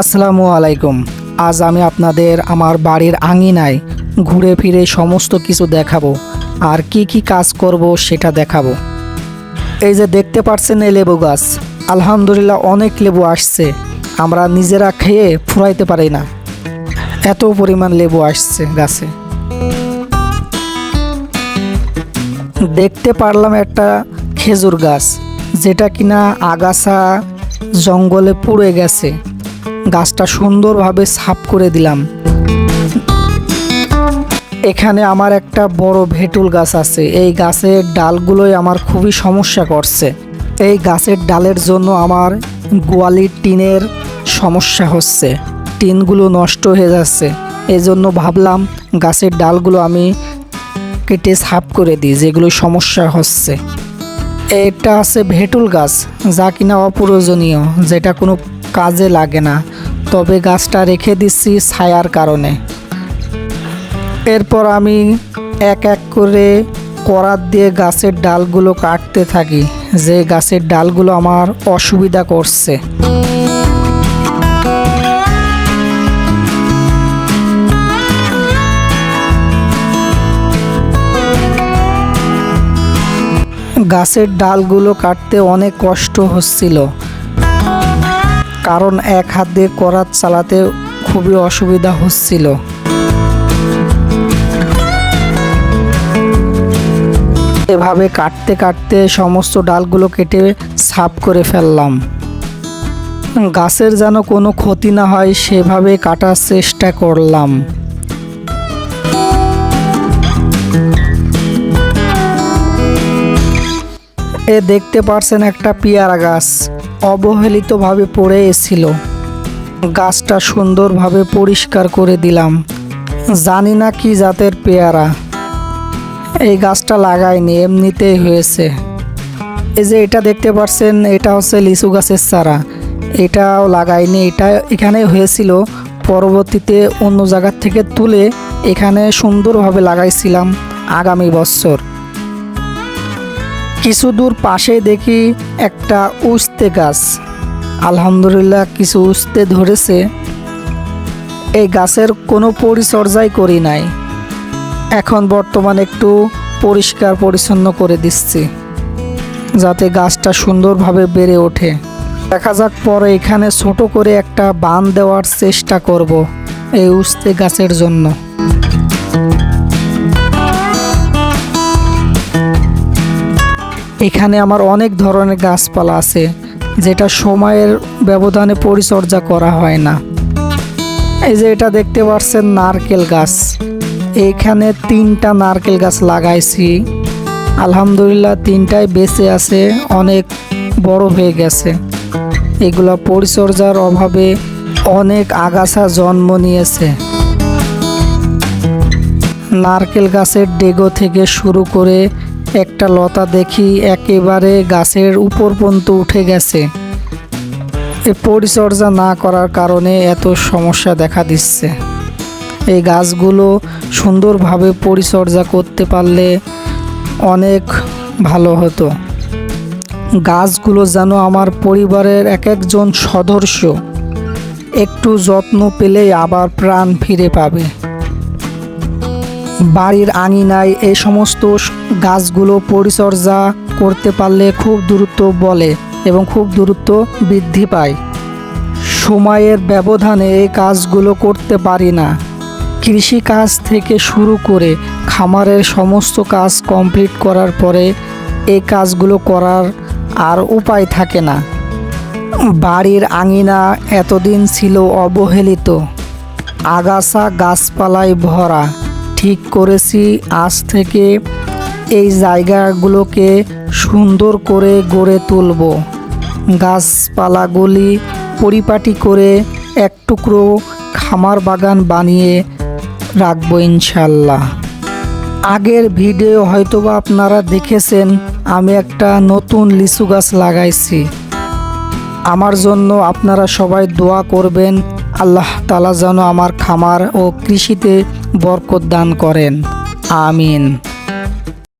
আসসালামু আলাইকুম। আজ আমি আপনাদের আমার বাড়ির আঙিনায় ঘুরে ফিরে সমস্ত কিছু দেখাবো আর কি কি কাজ করব সেটা দেখাবো। এই যে দেখতে পাচ্ছেন এই লেবু গাছ, আলহামদুলিল্লাহ অনেক লেবু আসছে, আমরা নিজেরা খেয়ে ফুরাইতে পারি না। এত পরিমাণ লেবু আসছে গাছে। দেখতে পারলাম একটা খেজুর গাছ, যেটা কিনা আগাছা জঙ্গলে পুড়ে গেছে। গাছটা সুন্দরভাবে সাফ করে দিলাম। এখানে আমার একটা বড় ভেটুল গাছ আছে। এই গাছের ডালগুলোই আমার খুবই সমস্যা করছে। এই গাছের ডালের জন্য আমার গোয়ালির টিনের সমস্যা হচ্ছে। টিনগুলো নষ্ট হয়ে যাচ্ছে। এই জন্য ভাবলাম গাছের ডালগুলো আমি কেটে সাফ করে দিই, যেগুলো সমস্যা হচ্ছে। এটা আছে ভেটুল গাছ, যা কিনা অপ্রয়োজনীয়, যেটা কোনো কাজে লাগে না। তবে গাছটা রেখে দিচ্ছি ছায়ার কারণে। এরপর আমি এক এক করে করাত দিয়ে গাছের ডালগুলো কাটতে থাকি। যে গাছের ডালগুলো আমার অসুবিধা করছে। গাছের ডালগুলো কাটতে অনেক কষ্ট হচ্ছিল। কারণ এক হাত দিয়ে করাত চালাতে খুবই অসুবিধা হচ্ছিল। এভাবে কাটতে কাটতে সমস্ত ডালগুলো কেটে সাফ করে ফেললাম। গাছের যেন কোনো ক্ষতি না হয়, সেভাবে কাটার চেষ্টা করলাম। এ দেখতে পারছেন একটা পেয়ারা গাছ। অবহেলিতভাবে পড়ে এসেছিল। গাছটা সুন্দরভাবে পরিষ্কার করে দিলাম। জানি না কি জাতের পেয়ারা। এই গাছটা লাগাইনি, এমনিতেই হয়েছে। এই যে এটা দেখতে পাচ্ছেন এটা হচ্ছে লিচু গাছের চারা। এটাও লাগাইনি, এটা এখানে হয়েছিল। পরবর্তীতে অন্য জায়গার থেকে তুলে এখানে সুন্দরভাবে লাগাইছিলাম আগামী বছর। কিছু দূর পাশে দেখি একটা উস্তে গাছ। আলহামদুলিল্লাহ কিছু উস্তে ধরেছে। এই গাছের কোনো পরিচর্যাই করি নাই। এখন বর্তমানে একটু পরিষ্কার পরিচ্ছন্ন করে দিচ্ছি, যাতে গাছটা সুন্দরভাবে বেড়ে ওঠে। দেখা যাক পরে এখানে ছোট করে একটা বান দেওয়ার চেষ্টা করব এই উস্তে গাছের জন্য। এখানে আমার অনেক ধরনের গাছপালা আছে, যেটা সময়ের ব্যবধানে পরিচর্যা করা হয় না। এই যে এটা দেখতে পাচ্ছেন নারকেল গাছ। এইখানে তিনটা নারকেল গাছ লাগাইছি। আলহামদুলিল্লাহ তিনটাই বেঁচে আছে, অনেক বড় হয়ে গেছে। এগুলা পরিচর্যার অভাবে অনেক আগাছা জন্ম নিয়েছে। নারকেল গাছের ডেগো থেকে শুরু করে একটা লতা দেখি একেবারে গাছের উপর পর্যন্ত উঠে গেছে। এ পরিচর্যা না করার কারণে এত সমস্যা দেখা দিচ্ছে। এই গাছগুলো সুন্দরভাবে পরিচর্যা করতে পারলে অনেক ভালো হতো। গাছগুলো যেন আমার পরিবারের এক একজন সদস্য। একটু যত্ন পেলেই আবার প্রাণ ফিরে পাবে। বাড়ির আঙিনায় এই সমস্ত গাছগুলো পরিচর্যা করতে পারলে খুব দ্রুত বলে এবং খুব দ্রুত বৃদ্ধি পায়। সময়ের ব্যবধানে এই কাজগুলো করতে পারি না। কৃষি কাজ থেকে শুরু করে খামারের সমস্ত কাজ কমপ্লিট করার পরে এই কাজগুলো করার আর উপায় থাকে না। বাড়ির আঙিনা এতদিন ছিল অবহেলিত। আগাছা গাছপালায় ভরা। ঠিক করেছি, আজ থেকে এই জায়গাগুলোকে সুন্দর করে গড়ে তুলব। গাছপালাগুলি পরিপাটি করে এক টুকরো খামার বাগান বানিয়ে রাখব ইনশাল্লাহ আগের ভিডিও হয়তোবা আপনারা দেখেছেন, আমি একটা নতুন লিচু গাছ লাগাইছি। আমার জন্য আপনারা সবাই দোয়া করবেন আল্লাহ তালা যেন আমার খামার ও কৃষিতে বরকত দান করেন। আমিন।